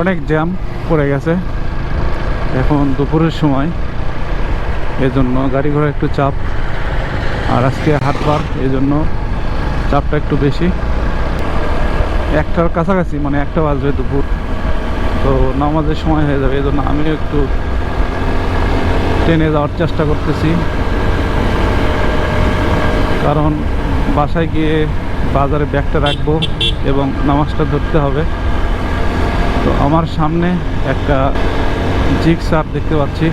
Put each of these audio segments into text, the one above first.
অনেক জ্যাম পড়ে গেছে। এখন দুপুরের সময়। এজন্য গাড়ি ঘোড়া একটু চাপ। আর আজকে হাটবার এই জন্য চাপটা একটু বেশি। একটার কাছাকাছি মানে একটা বাজবে দুপুর। তো নামাজের সময় হয়ে যাবে এই জন্য আমিও একটু ট্রেনে যাওয়ার চেষ্টা করতেছি। কারণ বাসায় গিয়ে বাজারে ব্যাগটা রাখব এবং নামাজটা ধরতে হবে। তো আমার সামনে একটা জিক্সার দেখতে পাচ্ছি।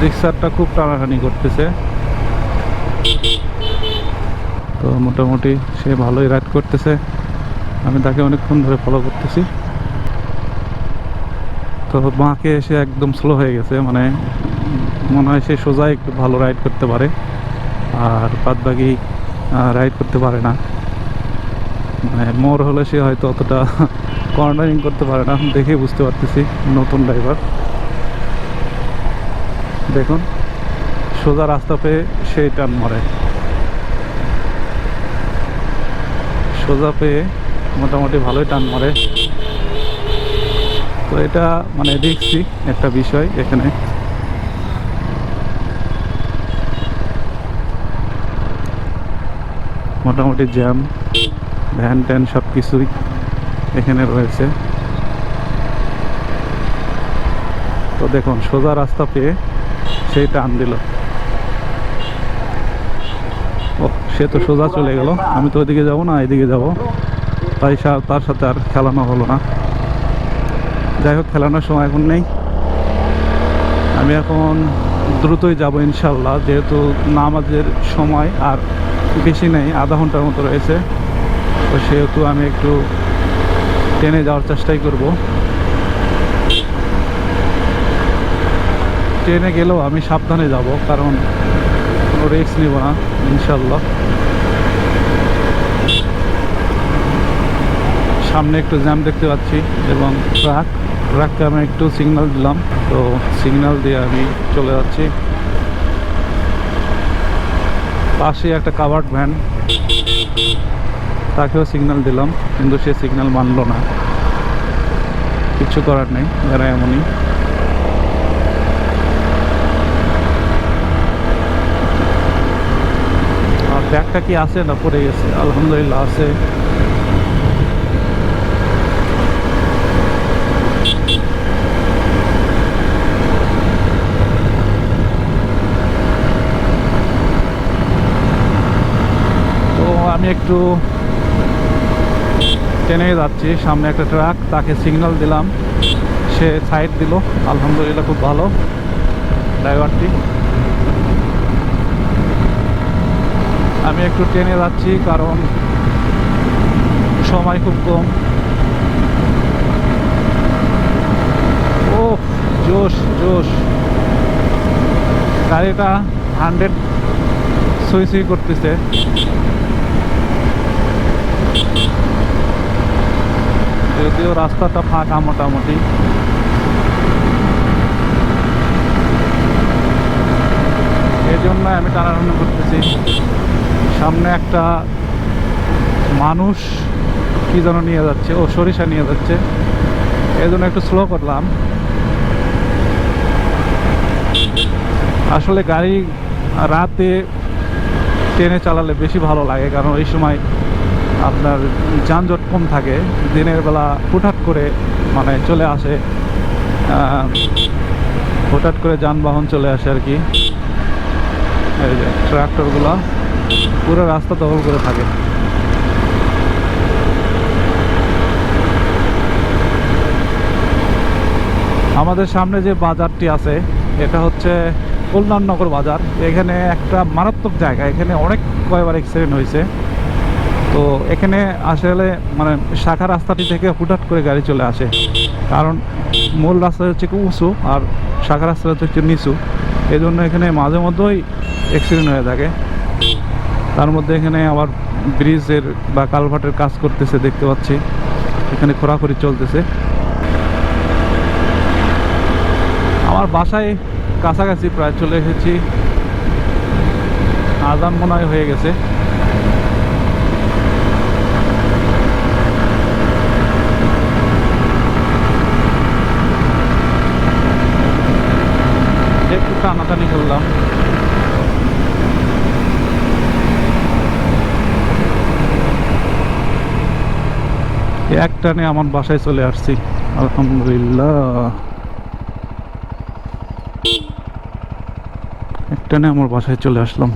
জিক্সারটা খুব টানাটানি করতেছে। তো মোটামুটি সে ভালোই রাইড করতেছে। আমি তাকে অনেকক্ষণ ধরে ফলো করতেছি। তো মাকে এসে একদম স্লো হয়ে গেছে মানে মনে হয় সে সোজা একটু ভালো রাইড করতে পারে। আর বাদ বাকি রাইড করতে পারে না। মানে মোর হলে সে হয়তো অতটা কর্নারিং করতে পারে না, দেখে বুঝতে পারতেছি, নতুন ড্রাইভার দেখুন, সোজা রাস্তা পেয়ে সেই টান মারে। সোজা পেয়ে মোটামুটি ভালোই টান মারে। তো এটা মানে দেখছি একটা বিষয় এখানে। মোটামুটি জ্যাম ভ্যান ট্যান সব কিছুই এখানে রয়েছে। তো দেখুন, সোজা রাস্তা পেয়ে সেই টান দিল। ও সে তো সোজা চলে গেল। আমি তো ওইদিকে যাব না এদিকে যাব। তাই তার সাথে আর খেলানো হলো না। যাই হোক, খেলানোর সময় এখন নেই। আমি এখন দ্রুতই যাব ইনশাল্লাহ, যেহেতু নামাজের সময় আর বেশি নেই, আধা ঘণ্টার মতো রয়েছে। তো সেহেতু আমি একটু ট্রেনে যাওয়ার চেষ্টাই করব। ট্রেনে গেলেও আমি সাবধানে যাব, কারণ কোনো রিস্ক নেব না ইনশাল্লাহ সামনে একটু জ্যাম দেখতে পাচ্ছি এবং ট্রাক ট্রাককে আমি একটু সিগন্যাল দিলাম, তো সিগন্যাল দিয়ে আমি চলে যাচ্ছি। পাশে একটা কাভার্ড ভ্যান তাকেও সিগন্যাল দিলাম, কিন্তু সে সিগন্যাল মানলো না। কিছু করার নেই, এরা এমনই। আর ব্যাগটা কি আছে না পড়ে গেছে? আলহামদুলিল্লাহ আছে। আমি একটু ট্রেনে যাচ্ছি, সামনে একটা ট্রাক, তাকে সিগন্যাল দিলাম। সে সাইড দিল, আলহামদুলিল্লাহ খুব ভালো। ড্রাইভারটি আমি একটু ট্রেনে যাচ্ছি, কারণ সময় খুব কম। ও জোশ জোশ। গাড়িটা হান্ড্রেড সুই সুই করতেছে। যদিও রাস্তাটা ফাঁকা মোটামুটি। এই জন্য আমি টানাটানি করতেছি। সামনে একটা মানুষ কি যেন নিয়ে যাচ্ছে, ও সরিষা নিয়ে যাচ্ছে। এই জন্য একটু স্লো করলাম। আসলে গাড়ি রাতে ট্রেনে চালালে বেশি ভালো লাগে, কারণ ওই সময় আপনার যানজট কম থাকে, দিনের বেলা হুটহাট করে মানে চলে আসে হুটহাট করে যানবাহন চলে আসে আর কি। এই যে ট্রাক্টরগুলো পুরো রাস্তা দখল করে থাকে। আমাদের সামনে যে বাজারটি আছে, এটা হচ্ছে কল্যাণনগর বাজার। এখানে একটা মারাত্মক জায়গা, এখানে অনেক কয়বার এক্সিডেন্ট হয়েছে। তো এখানে আসলে মানে শাখা রাস্তাটি থেকে হুটহাট করে গাড়ি চলে আসে। কারণ মূল রাস্তা হচ্ছে খুব উঁচু আর শাখা রাস্তা হচ্ছে নিচু। এই জন্য এখানে মাঝে মধ্যেই অ্যাক্সিডেন্ট হয়ে থাকে। তার মধ্যে এখানে আবার ব্রিজের বা কালভার্টের কাজ করতেছে দেখতে পাচ্ছি। এখানে খোরাখুরি চলতেছে। আমার বাসায় কাছাকাছি প্রায় চলে এসেছি। আজান মনে হয় হয়ে একটু টানাটানি করলাম। এক টানে আমার বাসায় চলে আসছি। আলহামদুলিল্লাহ। এক টানে আমার বাসায় চলে আসলাম।